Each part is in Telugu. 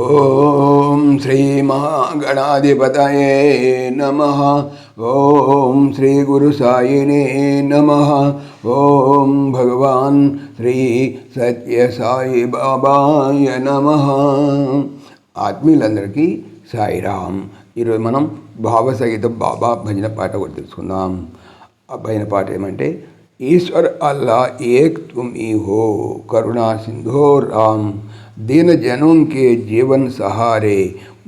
ఓం శ్రీ మహాగణాధిపతయే నమ. ఓం శ్రీ గురు సాయినే నమ. ఓం భగవాన్ శ్రీ సత్య సాయి బాబాయ నమ. ఆత్మీయులందరికీ సాయిరామ్. ఈరోజు మనం భావసహిత బాబా భజన పాట కూడా తెలుసుకుందాం. ఆ భజన పాట ఏమంటే ఈశ్వర్ అల్లా ఏక్ తుమ్ ఈ హో కరుణా సింధో రామ్. दीन जनों के जीवन सहारे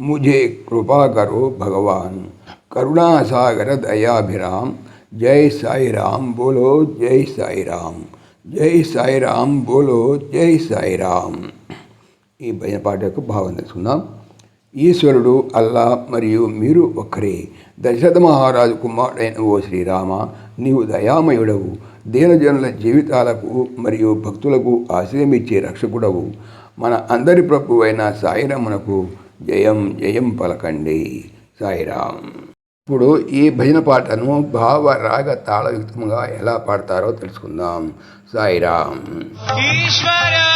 मुझे कृपा करो भगवान करुणा सागर दयाभिराम जय साई राम बोलो जय साई राम जय साई राम बोलो जय साई राम ఈ భజన పాట యొక్క భావన తెలుసుకుందాం ఈశ్వరుడు అల్లా మరియు మీరు ఒక్కరే దశరథ మహారాజు కుమారుడైన ఓ శ్రీరామ నీవు దయామయుడవు దీనజనుల జీవితాలకు మరియు భక్తులకు ఆశ్రయమిచ్చే రక్షకుడవు మన అందరి ప్రభు అయిన సాయిరామునకు జయం జయం పలకండి. సాయిరాం ఇప్పుడు ఈ భజన పాటను భావ రాగ తాళయుక్తంగా ఎలా పాడతారో తెలుసుకుందాం. సాయిరాం ఈశ్వరా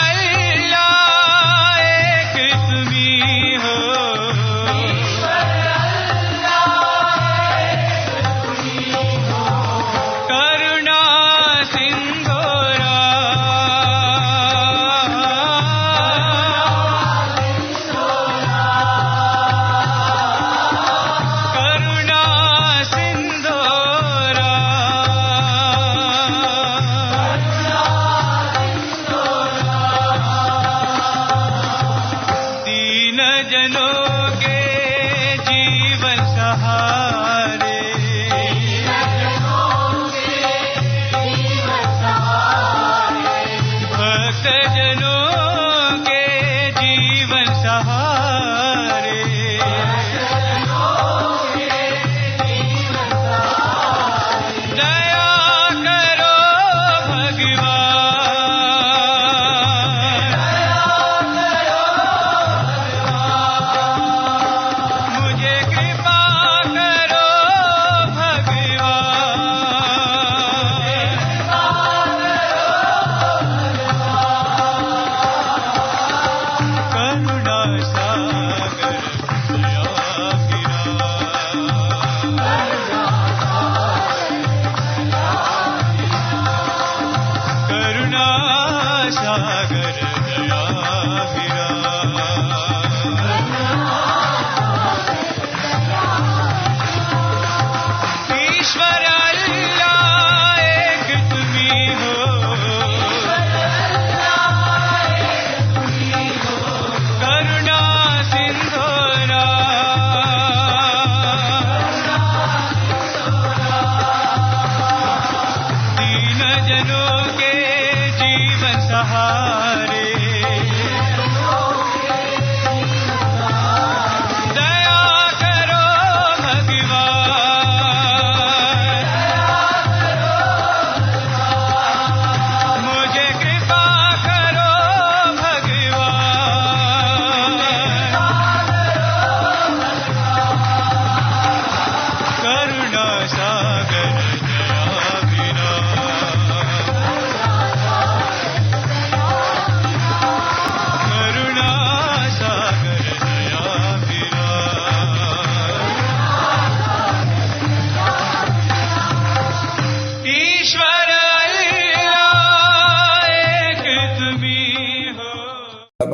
सागर दया दीन जनों के जीवन सहारे।